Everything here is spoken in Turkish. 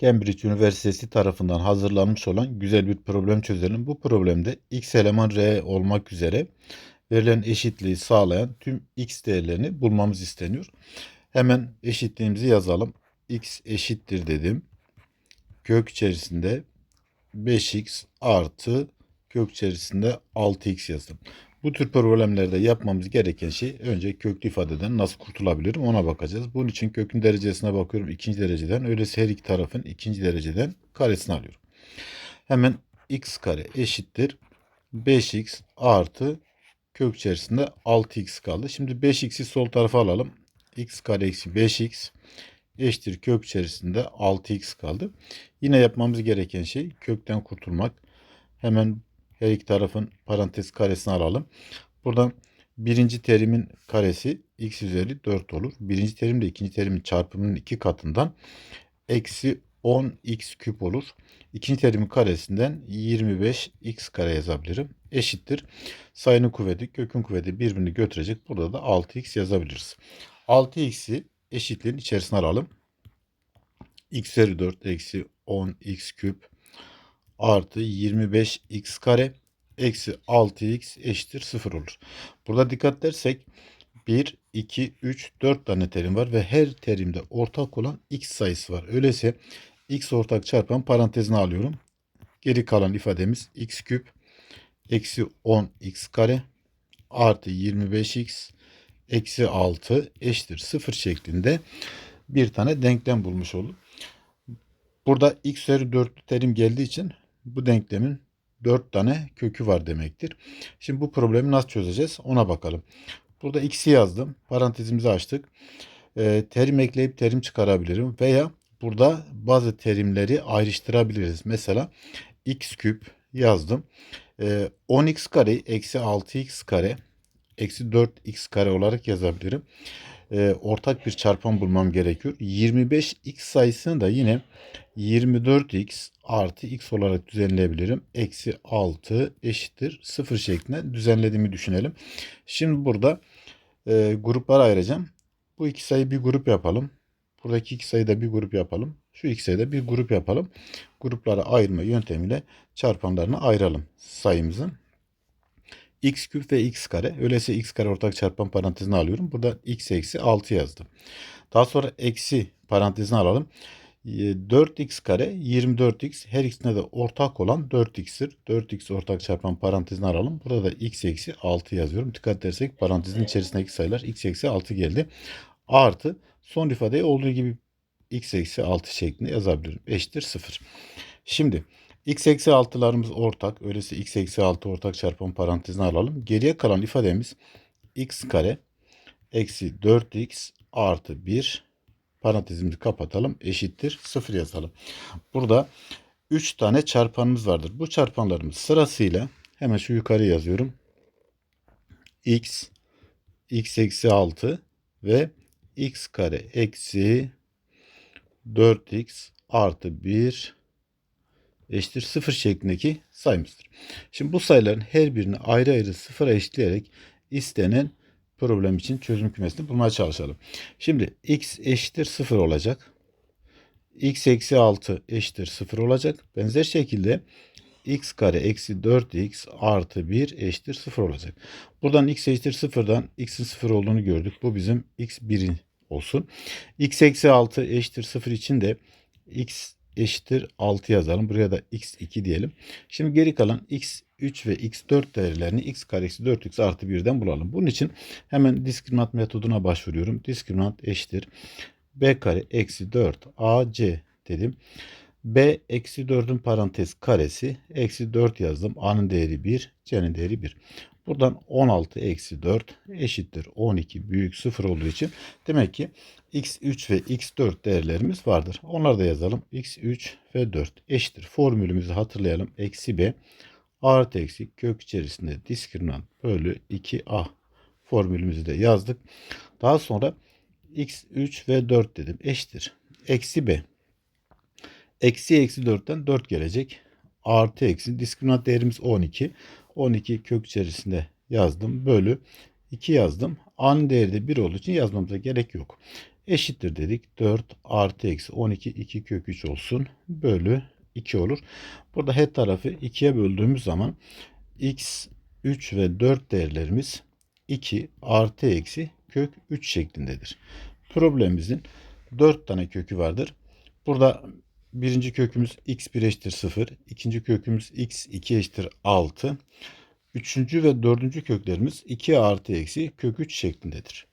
Cambridge Üniversitesi tarafından hazırlanmış olan güzel bir problem çözelim. Bu problemde x eleman r olmak üzere verilen eşitliği sağlayan tüm x değerlerini bulmamız isteniyor. Hemen eşitliğimizi yazalım. x eşittir dedim. Kök içerisinde 5x artı kök içerisinde 6x yazdım. Bu tür problemlerde yapmamız gereken şey önce köklü ifadeden nasıl kurtulabilirim ona bakacağız. Bunun için kökün derecesine bakıyorum ikinci dereceden. Öyleyse her iki tarafın ikinci dereceden karesini alıyorum. Hemen x kare eşittir 5x artı kök içerisinde 6x kaldı. Şimdi 5x'i sol tarafa alalım. x kare eksi 5x eşittir kök içerisinde 6x kaldı. Yine yapmamız gereken şey kökten kurtulmak. Hemen her iki tarafın parantez karesini alalım. Buradan birinci terimin karesi x üzeri 4 olur. Birinci terim de ikinci terimin çarpımının iki katından eksi 10x küp olur. İkinci terimin karesinden 25x kare yazabilirim. Eşittir. Sayının kuvveti kökün kuvveti birbirini götürecek. Burada da 6x yazabiliriz. 6x'i eşitliğin içerisine alalım. x üzeri 4 eksi 10x küp artı 25x kare eksi 6x eşittir 0 olur. Burada dikkat edersek 1, 2, 3, 4 tane terim var ve her terimde ortak olan x sayısı var. Öyleyse x ortak çarpan parantezine alıyorum. Geri kalan ifademiz x küp eksi 10x kare artı 25x eksi 6 eşittir 0 şeklinde bir tane denklem bulmuş olduk. Burada x üzeri 4 terim geldiği için bu denklemin 4 tane kökü var demektir. Şimdi bu problemi nasıl çözeceğiz ona bakalım. Burada x'i yazdım. Parantezimizi açtık. E, terim ekleyip terim çıkarabilirim. Veya burada bazı terimleri ayrıştırabiliriz. Mesela x küp yazdım. E, 10x kare eksi 6x kare eksi 4x kare olarak yazabilirim. E, ortak bir çarpan bulmam gerekiyor. 25x sayısını da yine 24x artı x olarak düzenleyebilirim. Eksi 6 eşittir 0 şeklinde düzenlediğimi düşünelim. Şimdi burada e, gruplara ayıracağım. Bu iki sayı bir grup yapalım. Buradaki iki sayı da bir grup yapalım. Şu iki sayı da bir grup yapalım. Gruplara ayırma yöntemiyle çarpanlarını ayıralım sayımızın. X küp ve x kare. Öyleyse x kare ortak çarpan parantezine alıyorum. Burada x eksi 6 yazdım. Daha sonra eksi parantezine alalım. 4x kare 24x her ikisine de ortak olan 4x'tir. 4x ortak çarpan parantezine alalım. Burada da x eksi 6 yazıyorum. Dikkat edersek parantezin içerisindeki sayılar x eksi 6 geldi. Artı son ifadeyi olduğu gibi x eksi 6 şeklinde yazabilirim. Eşittir 0. Şimdi x eksi 6'larımız ortak. Öyleyse x eksi 6 ortak çarpan parantezine alalım. Geriye kalan ifademiz x kare eksi 4x artı 1 parantezimizi kapatalım. Eşittir 0 yazalım. Burada 3 tane çarpanımız vardır. Bu çarpanlarımız sırasıyla hemen şu yukarı yazıyorum. x x eksi 6 ve x kare eksi 4x artı 1 eşittir 0 şeklindeki sayımızdır. Şimdi bu sayıların her birini ayrı ayrı sıfıra eşitleyerek istenen problem için çözüm kümesini bulmaya çalışalım. Şimdi x eşittir 0 olacak. x eksi 6 eşittir 0 olacak. Benzer şekilde x kare eksi 4x artı 1 eşittir 0 olacak. Buradan x eşittir 0'dan x'in 0 olduğunu gördük. Bu bizim x 1 olsun. x eksi 6 eşittir 0 için de x eşittir 6 yazalım. Buraya da x2 diyelim. Şimdi geri kalan x3 ve x4 değerlerini x kare eksi 4x artı 1'den bulalım. Bunun için hemen diskriminant metoduna başvuruyorum. Diskriminant eşittir b kare eksi 4 ac dedim. B eksi 4'ün parantez karesi eksi 4 yazdım. a'nın değeri 1 c'nin değeri 1. Buradan 16 eksi 4 eşittir 12 büyük 0 olduğu için demek ki x3 ve x4 değerlerimiz vardır. Onları da yazalım. x3 ve 4 eşittir. Formülümüzü hatırlayalım. Eksi b artı eksi kök içerisinde diskriminant bölü 2a formülümüzü de yazdık. Daha sonra x3 ve 4 dedim. Eşittir. Eksi b. Eksi eksi 4'ten 4 gelecek. Artı eksi diskriminant değerimiz 12. 12 kök içerisinde yazdım. Bölü 2 yazdım. A'nın değeri de 1 olduğu için yazmamıza gerek yok. Eşittir dedik. 4 artı eksi 12 2 kök 3 olsun. Bölü 2 olur. Burada her tarafı 2'ye böldüğümüz zaman x 3 ve 4 değerlerimiz 2 artı eksi kök 3 şeklindedir. Problemimizin 4 tane kökü vardır. Burada birinci kökümüz x1 eşittir 0. ikinci kökümüz x2 eşittir 6. Üçüncü ve dördüncü köklerimiz 2 artı eksi kök 3 şeklindedir.